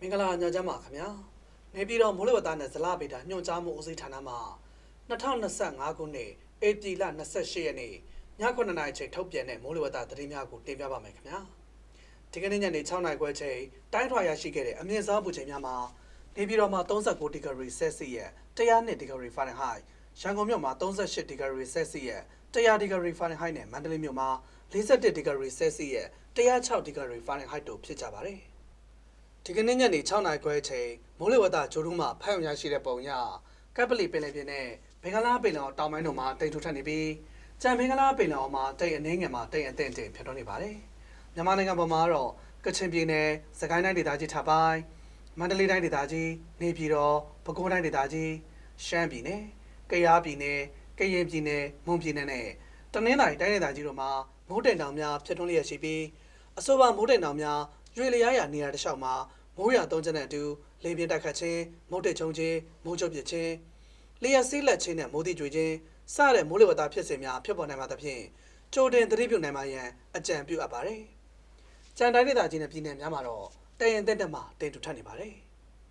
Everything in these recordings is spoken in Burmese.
မင်္ဂလာညချမ်းပါခင်ဗျာနေပြည်တော်မိုးလေဝသနဲ့ဇလဗေဒညွှန်ကြားမှုဦးစီးဌာနမှ2025ခုနှစ်ဧပြီလ28ရက်နေ့ည9:00နာရီချိန်ထုတ်ပြန်တဲ့မိုးလေဝသသတင်းများကိုတင်ပြပါမယ်ခင်ဗျာဒီကနေ့ညနေ6:00နာရီခွဲချိန်တိုင်းထွာရရှိခဲ့တဲ့အမြင့်ဆုံးပူချိန်များမှာနေပြည်တော်မှာ39ဒီဂရီဆဲဆီယပ်102ဒီဂရီဖာရင်ဟိုက်ရန်ကုန်မြို့မှာ38ဒီဂရီဆဲဆီယပ်100ဒီဂရီဖာရင်ဟိုက်နဲ့မန္တလေးမြို့မှာ41ဒီဂရီဆဲဆီယပ်106ဒီဂရီဖာရင်ဟိုက်တို့ဖြစ်ကြပါတယ် ဒီကနေ့ညနေ6နာရီခွဲအချိန်မိုးလေဝသဂျိုးတုံးမှာဖမ်းရရှိတဲ့ပုံရကပ်ပလီပင်လယ်ပြင်နဲ့ဘင်္ဂလားပင်လယ်အော်တောင်ပိုင်းတို့မှာတိမ်ထူထပ်နေပြီးကြံဘင်္ဂလားပင်လယ်အော်မှာတိမ်အနှင်းငယ်မှာတိမ်အထင်တင်ဖြစ်တော့နေပါတယ်။မြန်မာနိုင်ငံပေါ်မှာတော့ကချင်ပြည်နယ်၊စကိုင်းတိုင်းဒေသကြီးထပ်ပိုင်းမန္တလေးတိုင်းဒေသကြီးနေပြည်တော်ပဲခူးတိုင်းဒေသကြီးရှမ်းပြည်နယ်၊ကယားပြည်နယ်၊ကရင်ပြည်နယ်၊မွန်ပြည်နယ်နဲ့တနင်္သာရီတိုင်းဒေသကြီးတို့မှာမိုးတိမ်တောင်များဖြစ်ထွန်းလျက်ရှိပြီးအဆိုပါမိုးတိမ်တောင်များရွေလျားရာနေရာတစ်လျှောက်မှာ မိုးရသုံးချက်နဲ့အတူလေပြင်းတက်ခတ်ခြင်းမုတ်တက်ချုံခြင်းမိုးချုပ်ပစ်ခြင်းလျှက်စီးလက်ခြင်းနဲ့မိုးတိကျွေခြင်းစတဲ့မိုးလေဝသဖြစ်စဉ်များဖြစ်ပေါ်နိုင်မှာသဖြင့်ကြိုတင်သတိပြုနိုင်မှရန်အကြံပြုအပ်ပါတယ်။ကြံတိုင်းဒေသကြီးနဲ့ပြည်နယ်များမှာတော့တရင်တက်တက်မှာတင်တူထပ်နေပါတယ်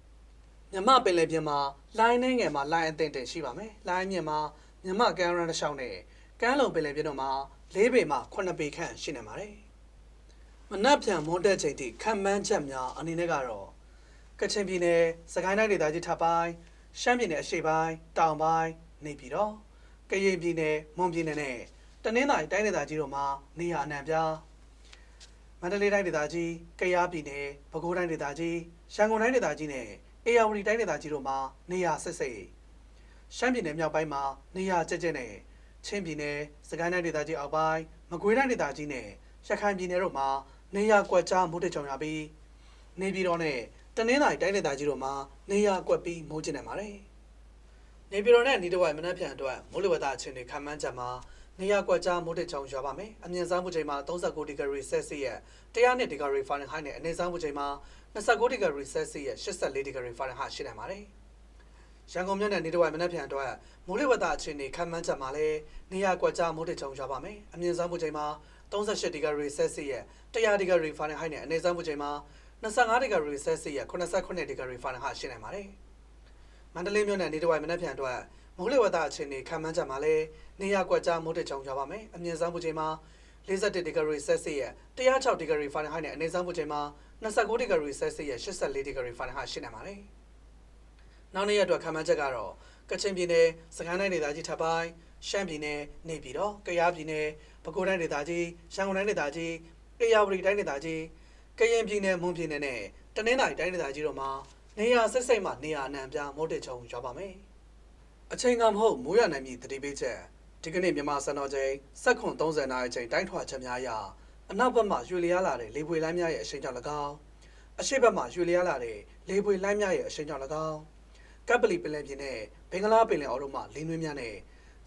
။မြမပင်လယ်ပြင်မှာလိုင်းနှင်းငယ်မှာလိုင်းအသင့်တင်ရှိပါမယ်။လိုင်းမြင်မှာမြမကမ်းရန်တစ်လျှောက်နဲ့ကမ်းလုံပင်လယ်ပြင်တို့မှာ၄ပေမှ9ပေခန့်ရှိနေပါတယ်။ မနက်ဖြန်မွန်တက်ချိန်ထိခံမှန်းချက်များအနေနဲ့ကတော့ကချင်ပြည်နယ်စကိုင်းတိုင်းဒေသကြီးထပ်ပိုင်းရှမ်းပြည်နယ်အရှေ့ပိုင်းတောင်ပိုင်းနေပြည်တော်ကရင်ပြည်နယ်မွန်ပြည်နယ်နဲ့တနင်္သာရီတိုင်းဒေသကြီးတို့မှာနေရာအနှံ့ပြားမန္တလေးတိုင်းဒေသကြီးကယားပြည်နယ်ပဲခူးတိုင်းဒေသကြီးရန်ကုန်တိုင်းဒေသကြီးနဲ့အေရဝတီတိုင်းဒေသကြီးတို့မှာနေရာဆက်စိတ်ရှမ်းပြည်နယ်မြောက်ပိုင်းမှာနေရာကျကျနဲ့ချင်းပြည်နယ်စကိုင်းတိုင်းဒေသကြီးအောက်ပိုင်းမကွေးတိုင်းဒေသကြီးနဲ့ရခိုင်ပြည်နယ်တို့မှာ နေရကွက်ကြားမိုးတက်ကြုံရပြီးနေပြည်တော်နဲ့တနင်္သာရီတိုင်းဒေသကြီးတို့မှာနေရကွက်ပြီးမိုးကျနေပါတယ်။နေပြည်တော်နဲ့နေတဝိုင်မနက်ဖြန်အတွက်မိုးလေဝသအခြေအနေခန့်မှန်းချက်မှာနေရကွက်ကြားမိုးတက်ကြုံရွာပါမယ်။အမြင့်ဆုံးပူချိန်မှာ39ဒီဂရီဆဲဆီယပ်102ဒီဂရီဖာရင်ဟိုက်နဲ့အနည်းဆုံးပူချိန်မှာ29ဒီဂရီဆဲဆီယပ်84ဒီဂရီဖာရင်ဟိုက်ရှိနိုင်ပါတယ်။ရန်ကုန်မြို့နယ်နေတဝိုင်မနက်ဖြန်အတွက်မိုးလေဝသအခြေအနေခန့်မှန်းချက်မှာလည်းနေရကွက်ကြားမိုးတက်ကြုံရွာပါမယ်။အမြင့်ဆုံးပူချိန်မှာ 38ဒီဂရီဆဲဆီယပ်100ဒီဂရီဖာရင်ဟိုက်နဲ့အနည်းဆုံးပူချိန်မှာ25ဒီဂရီဆဲဆီယပ်89ဒီဂရီဖာရင်ဟိုက်ရှိနိုင်ပါတယ်။မန္တလေးမြို့နယ်နေတဝိုင်မနက်ဖြန်အတွက်မိုးလေဝသအခြေအနေခန့်မှန်းချက်မှာလည်းနေရကွက်ကြားမိုးတက်ကြုံရွာပါမယ်။အမြင့်ဆုံးပူချိန်မှာ41ဒီဂရီဆဲဆီယပ်106ဒီဂရီဖာရင်ဟိုက်နဲ့အနည်းဆုံးပူချိန်မှာ29ဒီဂရီဆဲဆီယပ်84ဒီဂရီဖာရင်ဟိုက်ရှိနိုင်ပါတယ်။နောက်နေ့ရက်အတွက်ခန့်မှန်းချက်ကတော့ ကချင်ပြည်နယ်စကိုင်းတိုင်းဒေသကြီးထပ်ပိုင်းရှမ်းပြည်နယ်နေပြည်တော်ကယားပြည်နယ်ပဲခူးတိုင်းဒေသကြီးရန်ကုန်တိုင်းဒေသကြီးအေရဝတီတိုင်းဒေသကြီးကရင်ပြည်နယ်မွန်ပြည်နယ်နဲ့တနင်္သာရီတိုင်းဒေသကြီးတို့မှာနေရာဆက်စိတ်မှနေရာအနှံ့ပြားမိုးတက်ချုံရွာပါမယ်။အချိန်ကမဟုတ်မိုးရနိုင်မည်တတိပေးချက်ဒီကနေ့မြန်မာစံတော်ချိန်စက္ကွန်30နာရီချိန်တိုင်းထွာချက်များအရအနောက်ဘက်မှရွှေလျားလာတဲ့လေပွေလိုင်းများရဲ့အရှိန်ကြောင့်၎င်းအရှေ့ဘက်မှရွှေလျားလာတဲ့လေပွေလိုင်းများရဲ့အရှိန်ကြောင့်၎င်း ကပ်ပလီပင်လယ်ပြင်နဲ့ဘင်္ဂလားပင်လယ်အော်တို့မှလေနွေးများနဲ့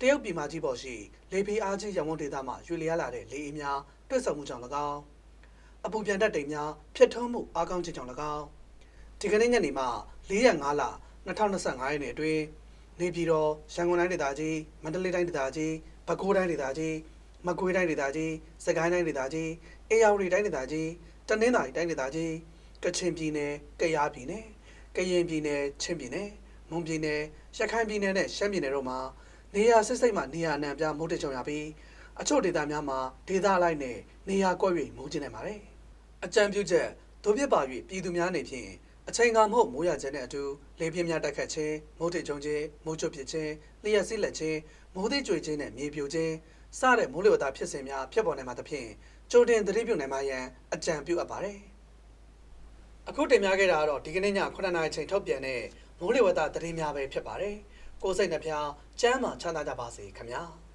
တရုတ်ပြည်မကြီးပေါ်ရှိလေဖေးအားကြီးရဝန်းဒေသမှရွေလျားလာတဲ့လေအေးများတွတ်ဆုံမှုကြောင့်၎င်းအပူပြန်တက်တိမ်များဖြစ်ထွန်းမှုအားကောင်းခြင်းကြောင့်၎င်းဒီကနေ့ညနေမှ4ရက်5လ2025ရက်နေ့အတွင်းနေပြည်တော်ရန်ကုန်တိုင်းဒေသကြီးမန္တလေးတိုင်းဒေသကြီးပဲခူးတိုင်းဒေသကြီးမကွေးတိုင်းဒေသကြီးစကိုင်းတိုင်းဒေသကြီးအေရဝတီတိုင်းဒေသကြီးတနင်္သာရီတိုင်းဒေသကြီးကချင်ပြည်နယ်ကယားပြည်နယ်ကရင်ပြည်နယ်ချင်းပြည်နယ် မွန်ပြည်နယ်ရခိုင်ပြည်နယ်နဲ့ရှမ်းပြည်နယ်တို့မှာနေရာစစ်စိတ်မှနေရာအနှံ့ပြားမိုးတက်ကြုံရပြီးအချို့ဒေသများမှာဒေသလိုက်နဲ့နေရာကွက်၍မိုးကျနေပါတယ်။အကြံပြုချက်တို့ပြပါ၍ပြည်သူများအနေဖြင့်အချိန်ကမဟုတ်မိုးရခြင်းနဲ့အတူလေပြင်းများတက်ခတ်ခြင်းမိုးတိမ်ကြုံခြင်းမိုးချုပ်ဖြစ်ခြင်းလျှက်စီးလက်ခြင်းမိုးသိကြွေခြင်းနဲ့မြေပြိုခြင်းစတဲ့မိုးလေဝသဖြစ်စဉ်များဖြစ်ပေါ်နိုင်မှာသဖြင့်ကြိုတင်သတိပြုနိုင်မှရန်အကြံပြုအပ်ပါတယ်။အခုတင်ပြခဲ့တာကတော့ဒီကနေ့ည9:00နာရီချိန်ထုတ်ပြန်တဲ့ မိုးလေဝသသတင်းများပဲဖြစ်ပါတယ်။ကိုယ်စိတ်နှပြချမ်းသာချမ်းသာကြပါစေခင်ဗျာ။